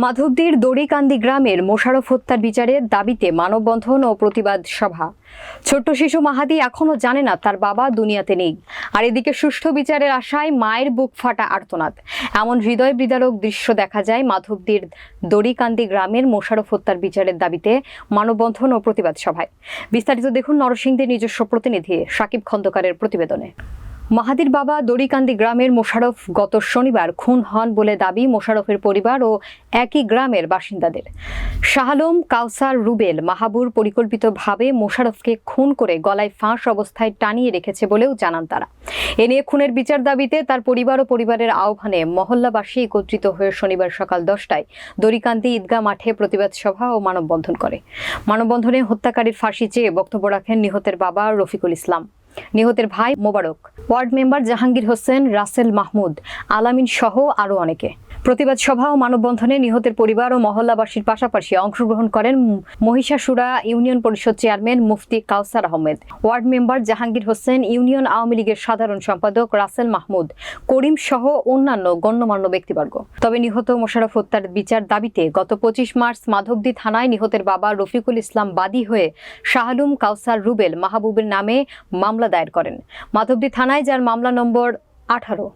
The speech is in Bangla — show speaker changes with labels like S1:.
S1: মাধবদীর দড়িকান্দি গ্রামের মোশারফ হত্যার বিচারের দাবিতে মানববন্ধন ও প্রতিবাদ সভা। ছোট্ট শিশু মাহাদি এখনও জানে না তার বাবা দুনিয়াতে নেই। আর এদিকে সুষ্ঠু বিচারের আশায় মায়ের বুক ফাটা আর্তনাদ। এমন হৃদয় বিদারক দৃশ্য দেখা যায় মাধবদীর দড়িকান্দি গ্রামের মোশারফ হত্যার বিচারের দাবিতে মানববন্ধন ও প্রতিবাদ সভায়। বিস্তারিত দেখুন নরসিংদীর নিজস্ব প্রতিনিধি সাকিব খন্দকারের প্রতিবেদনে। মাহাদির বাবা দড়িকান্দি গ্রামের মোশারফ গত শনিবার খুন হন বলে দাবি মোশারফের পরিবার ও একই গ্রামের বাসিন্দাদের। শাহালম, কাউসার, রুবেল মাহাবুর পরিকল্পিতভাবে মোশারফকে খুন করে গলায় ফাঁস অবস্থায় টানিয়ে রেখেছে বলেও জানান তারা। এ নিয়ে খুনের বিচার দাবিতে তার পরিবার ও পরিবারের আহ্বানে মহল্লাবাসী একত্রিত হয়ে শনিবার সকাল দশটায় দড়িকান্দি ঈদগাহ মাঠে প্রতিবাদ সভা ও মানববন্ধন করে। মানববন্ধনে হত্যাকারীর ফাঁসি চেয়ে বক্তব্য রাখেন নিহতের বাবা রফিকুল ইসলাম। নিহতের ভাই মোবারক। ওয়ার্ড মেম্বার জাহাঙ্গীর হোসেন রাসেল মাহমুদ আলামিন সহ আরও অনেকে। প্রতিবাদ সভা ও মানববন্ধনে নিহতের পরিবার ও মহল্লাবাসীর পাশাপাশি অংশগ্রহণ করেন Mohishasura union Parishad chairman Mufti Kawsar Ahmed. Ward member Jahangir Hossain, union Awami লীগের সাধারণ সম্পাদক রাসেল মাহমুদ, করিম সহ অন্যান্য গণ্যমান্য ব্যক্তিবর্গ। তবে নিহত মোশারফ হত্যার বিচার দাবিতে গত পঁচিশ মার্চ মাধবদী থানায় নিহতের বাবা রফিকুল ইসলাম বাদী হয়ে শাহালুম কাউসার রুবেল মাহবুবের নামে মামলা দায়ের করেন। মাধবদী থানায় যার মামলা নম্বর আঠারো।